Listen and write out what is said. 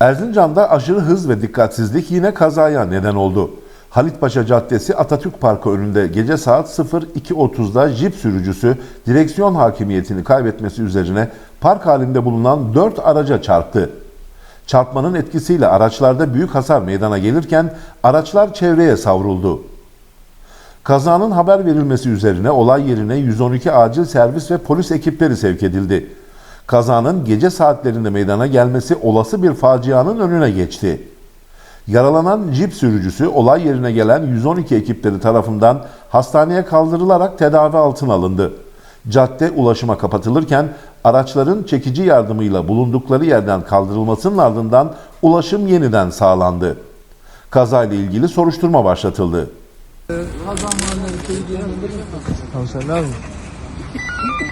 Erzincan'da aşırı hız ve dikkatsizlik yine kazaya neden oldu. Halitpaşa Caddesi Atatürk Parkı önünde gece saat 02.30'da jip sürücüsü direksiyon hakimiyetini kaybetmesi üzerine park halinde bulunan 4 araca çarptı. Çarpmanın etkisiyle araçlarda büyük hasar meydana gelirken araçlar çevreye savruldu. Kazanın haber verilmesi üzerine olay yerine 112 acil servis ve polis ekipleri sevk edildi. Kazanın gece saatlerinde meydana gelmesi olası bir facianın önüne geçti. Yaralanan jip sürücüsü olay yerine gelen 112 ekipleri tarafından hastaneye kaldırılarak tedavi altına alındı. Cadde ulaşıma kapatılırken araçların çekici yardımıyla bulundukları yerden kaldırılmasının ardından ulaşım yeniden sağlandı. Kazayla ilgili soruşturma başlatıldı. Tamam sen ne yapıyorsun?